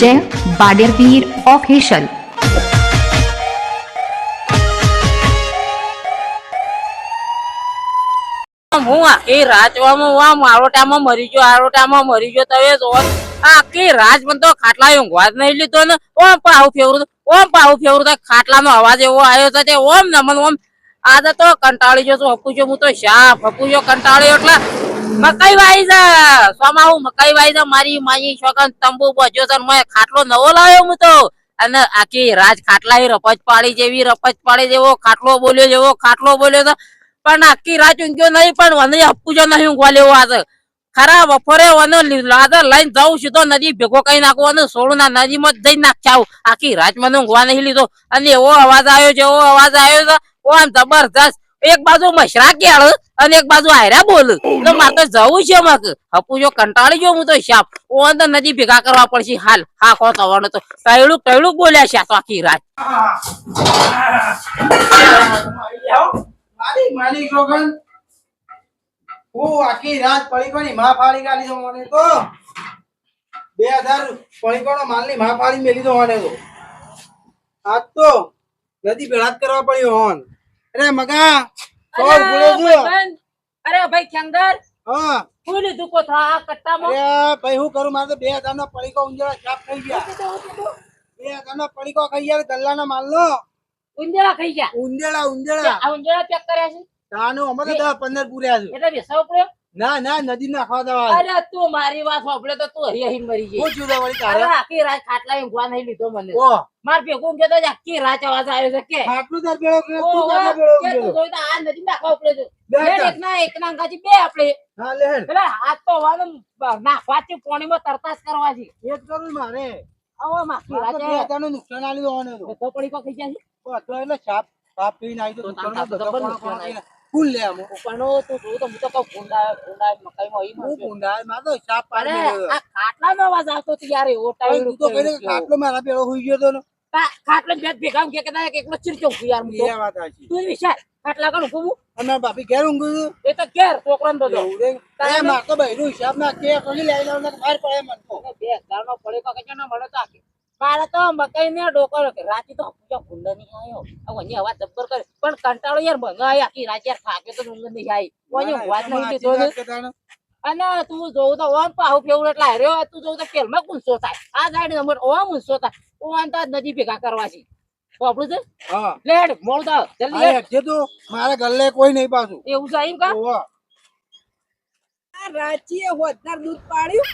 જય બાડેરવીર ઓફિશિયલ હું રાજવામાં હું આમ આરોટામાં મરી ગયો, આરોટામાં મરી ગયો, તમે જો આ આખી રાજ પણ તો ખાટલા ઊંઘવા જ નહીં લીધો ને. ઓમ પાહુ ફેવરું ઓમ પાહુ ફેવરું ખાટલાનો અવાજ એવો આવ્યો છે ઓમ નમન ઓમ. આજે તો કંટાળી ગયો છું હપુજો હું તો શા હપુજો કંટાળ્યો એટલે. મકાઈ વાઈ છે સોમાં હું મકાઈ વાઈ છે મારી માઈ શોકન તંબુ બચ્યો છે મેં ખાટલો નવો લાવ્યો હું તો. અને આખી રાજ ખાટલા રપચ પાડી જેવી રપચ પાડી જેવો, ખાટલો બોલ્યો જેવો, ખાટલો બોલ્યો તો. પણ આખી રાત ઊંઘ્યો નહીં, પણ મને હપુજો નહીં ઊંઘવા લેવો ખરા બપોરે મને લાદર લઈને જાઉં સીધો નદી ભેગો કઈ નાખું અને સોળું ના નદીમાં જઈ નાખ્યા આખી રાત મને ઊંઘવા નહીં લીધો. અને એવો અવાજ આવ્યો છે, એવો અવાજ આવ્યો છે. ઓ આમ જબરજસ્ત. એક બાજુ મશરા કેળ અને એક બાજુ આયરા બોલ. તો મારે તો જવું છે મક હપુજો કંટાળી ગયો હું તો શાપ ઓ અંદર નદી ભેગા કરવા પડશે. હાલ હા કો થવાનો તો. ટયડું ટયડું બોલ્યા છે આખી રાત. મારી માલિક રોગન હું આખી રાત પડીકોની માં ફાડી કાઢી દો મને તો. બે હજાર પડીકોનો માલની માં ફાડી મેલી દો મને તો. આજ તો નદી ભેળા કરવા પડ્યો હોન. અરે મગા કોણ બોલે છો? અરે ભાઈ ખેંગર હા. શું લીધું કો થા આ કટ્ટામાં. અરે ભાઈ હું કરું? મારે તો બે હજાર ના પડીકો ઊંજળા છાપ થઈ ગયા. બે હજાર ના પડીકો ખાઈ ગયા માલ નો? ઉંજળા ખાઈ ગયા. ઊંજળા ઊંજળા આ ઉંજળા પેક કર્યા છે? તાનું અમે તો દસ પંદર પૂર્યા છે. એટલે બેસાવ પડ્યો. ના ના નદી નાખવા દેવા અરે તું મારી વાત સાંભળે તો તું હરી હરી મરી જઈ હું જુદા વળી તારે. આખી રાત ખાટલા ઊંઘવા નહીં લીધો મને. ઓ. માર ભેગું કેતો તો આખી રાત અવાજ આવ્યો છે કે. ખાટલું તાર તું વાહ, કે તું જોઈ તો આ નદી નાખવા પડે છે. બે. એક ના એક ના અંગાથી બે આપણે. હા લે એટલે હાથ તો વાનો નાખવા છે પાણીમાં તરતાસ કરવા છે એક કરું મારે. આવો માખી રાતે. હજારનું નુકસાન આલી દેવાનું. તો પડી કો જાય તો એટલે સાપ સાપ પીને આવી તો નુકસાન તો ફૂલ લે આમ. ઉપરનો તો જોયું તો હું તો કહું ગુંડા ભૂંડા મકાઈમાં ઈ હું ગુંડા માં તો સાપ પાડી. આ ખાટલાનો અવાજ આવતો હતો યાર એવો ટાઈમ તું તો કહી ખાટલો મારા ભેળો હોઈ ગયો તો. ખાટલો બે ભેગા કે કદાચ એકલો ચીરચો યાર હું તો. એ વાત સાચી. તું વિચાર ખાટલા કણ ઊભું અને ભાભી ઘેર ઊંઘું. એ તો ઘેર છોકરાને બધો તારે મારે તો બહેરું હિસાબ ના કે કોની લઈ લાવ ને બહાર પડે મને તો. બે હજારનો પડે કો કે ના મળે તો આખી મારે તો મકાઈ ને ડોકર રાતે તો પૂજા ભૂંડા નહીં આવ્યો હવે અહીંયા અવાજ જબ્બર કરે પણ કંટાળો યાર મને આઈ આખી રાત યાર થાકે તો ઊંઘ નહીં આવી. કોઈ વાત નહીં તાણે. અને તું જોઉં તો ઓમ પાહુ ફેવડ એટલે હાર્યો તું જોઉં તો પેલમાં ગુંસો થાય. આ સાઈડ નંબર ઓમ ગુંસો થાય. ઓમ તો નદી ભેગા કરવા છે. આપણું છે? હા. લેડ મોડ તો જલ્દી હેડ. હેઠે મારા ગલ્લે કોઈ નહીં પાછું. એવું છે એમ કા? આ રાચીએ હોદ્દાર દૂધ પાડ્યું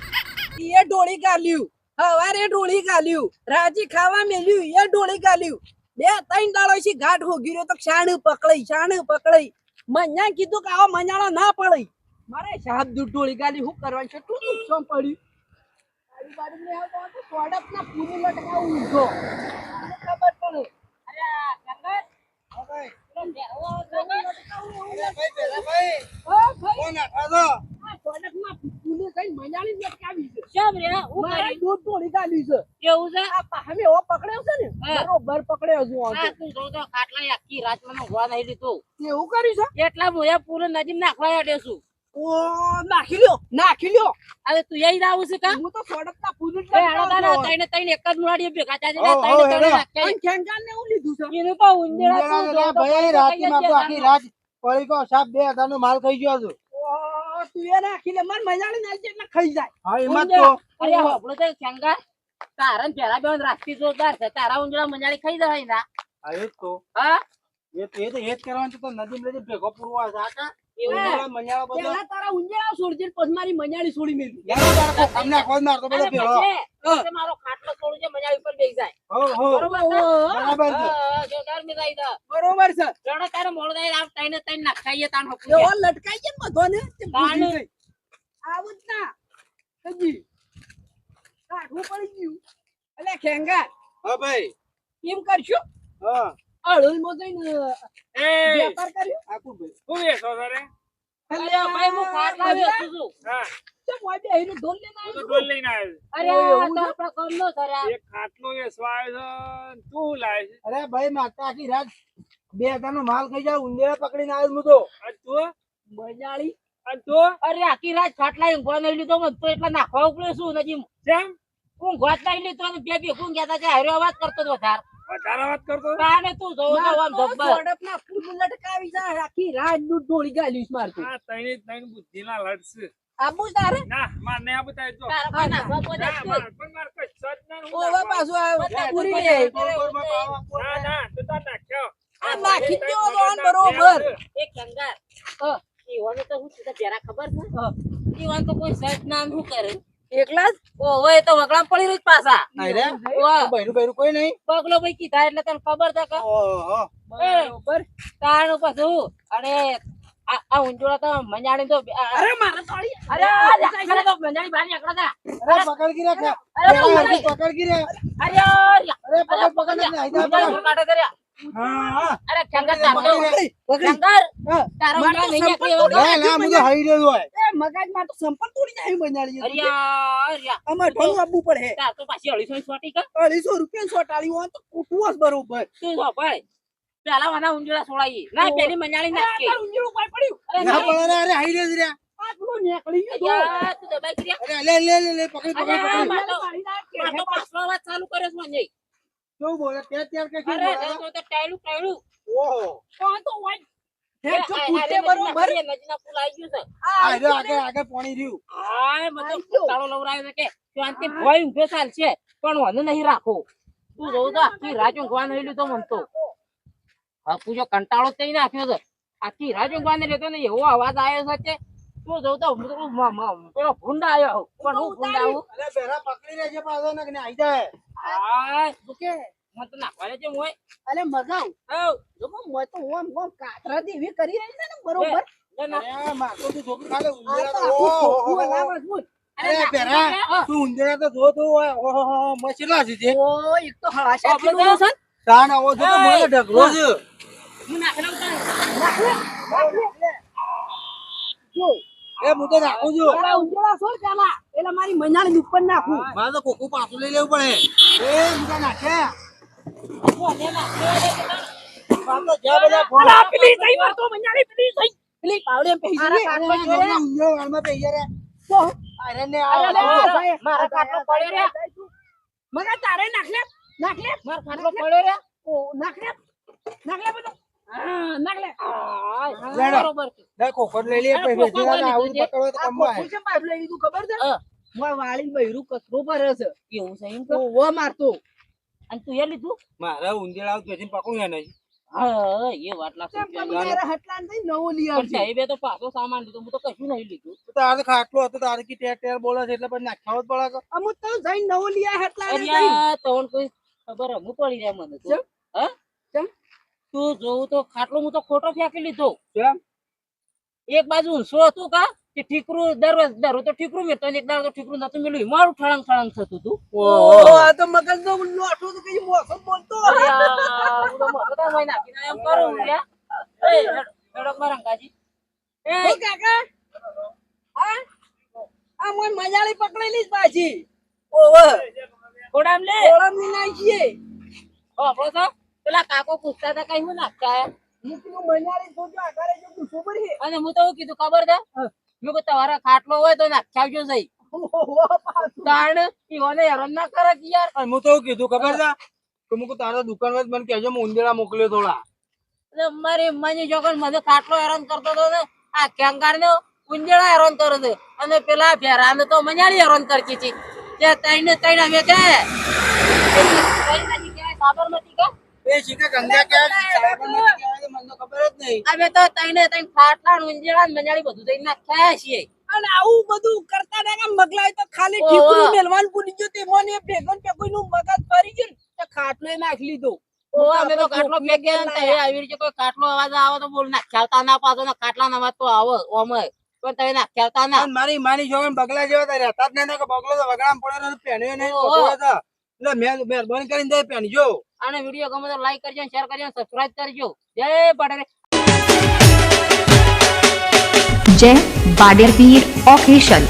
એ ઢોળી ગાલ્યું. હવારે ઢોળી ગાલ્યું રાજી ખાવા મેલ્યું એ ઢોળી ગાલ્યું. બે ત્રણ દાડો છે ઘાટ હોગી રહ્યો તો શાણ પકડાઈ શાણ પકડાઈ. મન્યા કીધું કે આવો મજાળો ના પડાઈ. મારે સાહેબ દૂધ ઢોળી ગાલી શું કરવાનું છે? તું નુકસાન પડ્યું. ગાડી બાડી આવતો હતો સોડપના પૂરી લટકાવું ઊંધો ખબર પડે. અરે આ ભાઈ ભાઈ. ભાઈ, ભાઈ. ઓ ભાઈ કોણ નાખા છો? આ સોડપના પૂરી કઈ મજાળી જ લટકાવી છે. કેમ રે? હું કરી દૂધ ઢોળી ગાલી છે. એવું છે? આ પાહમે એવો પકડ્યો છે ને બરોબર પકડ્યો છું આ તું જોઉં તો ખાટલા આખી રાત મને ઊંઘવા નહીં દીધું એવું કર્યું છે? એટલા મોયા પૂરો નજીક નાખવા આડ્યો છું. ઓ નાખી લ્યો નાખી લ્યો. હવે તું અહીં આવું છે કા? હું તો સોડપના પૂરી હેડો તારા ત્રણે એક જ મુરાડીએ ભેગા ને. નાખ્યા. ને લીધું છે. એનું તો ઊંધેડા તું ઊંઘેલા જોઉં તો ભાઈ, કોઈ રાતમાં તો આખી રાત પડી ગયો, સાપ બે હજારનો માલ ખાઈ ગયો છે. ઓ તું એ નાખી લે માર મજાળી નાખી એટલે ખાઈ જાય હા, એમાં તો. અરે આપણો તો શંકર તારા ને પેલા બેન રાખતી જોરદાર છે તારા ઉંજળા મંજાળી ખાઈ જાય ના હા, એ તો. હા એ તો- એ તો એ જ કરવાનું તો નદી નદી ભેગો પૂરવા છે. પેલા તારા ઊંઝેડા છોડજે ને પછી મારી મજાળી છોડી મેલી યાર, તારા કોક અમને આખો મારતો બધો અરે ભેળો. પછી પછી મારો ખાટલો છોડું છે મંજાળી ઉપર બેસી જાય હો, હો. બરોબર છે? બરાબર છે. હા, હા, જોરદાર મિલાઈ દે. બરોબર છે જાણે તારે મોડું થાય આમ ત્રણે ત્રણ નાખાઈએ તાણ હપું એવો છે. લટકાઈ જાય ને બધો ને તે તાણે. ભૂલી ગઈ. આવું ના હજી કાઢવું પડી ગયું અલે ખેંગા હા, ભાઈ. કેમ કરશું હા. અળુલમાં જઈને વેપાર કર્યો? આખું ભાઈ. અરે ભાઈ હું ખાટલા વેચું છું. તો મોય બેહીને ઢોલ લઈને આવ્યો? છું. અરે આ તો છે? આ. અરે ભાઈ માતા આખી રાત બે હજારનો માલ ખાઈ જાય ઊંધેડા પકડીને આવ્યો હું તો. મજાળી અને તો? અરે આખી રાત ખાટલા ઊંઘવા નહીં લીધો મને તો એટલા નાખવા ઉપડ્યો શું નથી કેમ ઊંઘવા જ નહીં લીધો અને બે ભેગું ગયા તા કે હારો અવાજ કરતો હતો વધારે. વધારે વાત કરતો તાને તું જોવો તો આમ મારતો જબ્બર. ઝડપના ફૂલ લટકાવી જાય આખી રાત દૂધ ઢોળી ગાલ્યું છે આ બુદ્ધિના લડશે. આબુ તારે? ના માર ને આ તારા ના. પણ માર કઈ હું ઓવા પૂરી લે ના ના તું તાર નાખ્યો. આ નાખી બરોબર. એક ઈવોને તો હું સીધા પેરા ખબર છે? ઈવોને તો કોઈ સજ નામ શું કરે? એકલા જ ઓહો તો વગડામ પડી રહ્યું પાછા આઈ રે વાહ. બૈરું બૈરું કોઈ નહીં પગલો ભાઈ કીધા એટલે તને ખબર છે કે ઓહો બરોબર તાણ પાછું અને આ આ તો મંજાણી તો અરે મારા તાળી અરે આ તો મંજાણી બહાર નીકળ્યા તા. અરે પકડ ગીરા ખા અરે પકડ. પકડ ગીરા અરે અરે પકડ પકડ પકડ. ને આઈ જા મંજાણી કર્યા. અરે કંગર પકડી કંગર તારો રહ્યો મગજમાં તો તોડી જાય અરે. અમાર ઢોલું આપવું પડે તો પાછી સોટી રૂપિયા સોટાળી હોય તો બરોબર તું જો ભાઈ. પેલા વાના. ના, પેલી નાખી. તારું પડ્યું ના. પણ અરે હઈ રે. આ પેલું નીકળી ગયું તું દબાઈ કર્યા. અરે લે લે લે લે પકડ પકડ પકડ માર તો- પાડી નાખ. માર તો પાછલો અવાજ ચાલુ કરે છે. કેવું બોલે તે ત્યાં કે શું અરે, બોલે તો તો ટાયલું ટાયલું. ઓહો કોણ તો હોય. હે, તો કુતે બરોબર. ફરીએ, પુલ આવી ગયું છે. આ રહ્યો આગળ આગળ પાણી રહ્યું હાય, મતલબ તાળો લવરાયો છે કે શાંતિ ભોય ઊંઘે ચાલશે, પણ મને નહીં રાખો. તું જોઉં તો આખી રાત ગવાન હેલું તો મન તો. હા, પૂજો કંટાળો જ થઈ નાખ્યો છે. આખી રાત ગવાન લેતો ને એવો અવાજ આવ્યો છે કે તું જોઉં હું તો મ- મ- પેલો ભૂંડ આવ્યો. પણ હું ભૂંડ આવું? અરે બેરા પકડી લેજે પાછો ને કે? આઈ જાય હાય, ઓકે મને તો નાખવા દેજે મોય. જો તો ઓમ ઓમ કાતરા જેવી કરી રહી છે ને બરોબર? અરે તું આ છે. અરે બેરા તું તો જો તો હો મસલા છે ઓ એક તો હળાશા આપણે છે ને. આવો તો મને ઢગલો છે. હું નાખી દઉં તને. જો એ હું તો નાખું છું. પેલા ઉંજળા છો પેલા. પેલા મારી મનાળી ઉપર નાખું. મારે તો કોકું પાછું લઈ લેવું પડે. એ મુકા નાખે. મને નાખી દે કે તને. મારે બધા? મારા છે કાટલો અરે, જોયો? ઊંધો વાળમાં બેહી રે તો અરે ને અરે, આ લે, આવો. લે. મારા ખાટલો પડ્યો રે. મગા તારે નાખ લે નાખ લે મારો ખાટલો પડ્યો રે. ઓ નાખ લે નાખ લે બધું હા નાખ લે હાય, લેડો. બરોબર છે. લે કોકર લઈ લે અરે, પછી કોકો બેસી જા, લઈ આવું લીધું પકડો તો આ કમાય. કોકું છે પાછું લઈ લીધું ખબર છે હા. મોય વાળી બૈરું કચરો ભરે છે એવું છે એમ કે? ઓ વો મારતો અને તું એ લીધું મારે ઊંધેડા પકડું નહીં એ વાત લાગશે તો પાછો સામાન લીધો હું તો કશું નહીં લીધું તારે ખાટલો હતો તારે કી ટેર ટેર બોલે છે એટલે પછી નાખ્યા જ પડે અમુક તો જઈને નવો લઈ અરે થઈ કોઈ ખબર હમું પડી જાય મને તો? હા ચમ? તું જોઉં તો ખાટલો હું તો ખોટો ફેંકી લીધો. એક બાજુ ઊંચો હતું કા કે ઠીકરું દર દર તો ઠીકરું એક દાડો તો ઠીકરું નતું મેળ્યું મારું ઠળંગ ઠળંગ થતું હતું. ઓ આ તો મગજ નો લોટો તો કઈ મોસો બોલતો અરે આ, તો મોટો તો હોય નાખીને એમ કરું લ્યા. એ, હેડ- હેડો એ, કાકા. આ આ મોય મજાળી પકડેલી જ પાછી. ઓવે. ઓળામ લે. ઓળમની નાખીએ. આપણો તો. પેલા કાકો પૂછતા હતા કઈ હું નાખતા અને હું તો કીધું ખબર છે? મેં કહું તમારો ખાટલો હોય તો નાખ્યા સહી તાણ ઈવોને હેરાન ના કરે યાર? અને હું તો કીધું ખબર છે? કે મુકુ તારા જ મને કહેજો હું મોકલ્યો થોડા. એટલે મારી અમ્માની જોગણ મને ખાટલો હેરાન કરતો હતો ને આ કેંગાર ને ઉંજેડા હેરાન કરે છે. અને પેલા ભેરાને તો મજાડી હેરાન કરતી હતી. તે તઈને તઈને નથી સાબરમતી કે? અમે તો મજાડી બધું નાખ્યા છીએ. અને આવું બધું કરતા ને મગલાય તો ખાલી ઠીકરું મેલવાન ભૂલી ગયો તે મને ભેગન ભેગું નું મગજ ફરી ગયું ને તો ખાટલો નાખી લીધો. ઓ અમે તો ખાટલો ફેંક્યા ને આવી રીતે કોઈ કાટલો અવાજ આવે તો બોલ નાખ્યાવતા ના પાછો ને ખાટલા ના અવાજ તો આવે ઓમે. પણ તમે નાખ્યાવતા ના. મારી મારી માની જોગણ બગલા જેવા રહેતા જ નહીં કે બગલો તો વગડામ પડે ને પહેણ્યો નહીં. એટલે મેં મહેરબાની કરીને દે પહેણજો અને વીડિયો ગમે તો લાઈક કરજો શેર કરજો સબસ્ક્રાઇબ કરજો. જય પાટણ. જય બાડેરવીર ઓફિશિયલ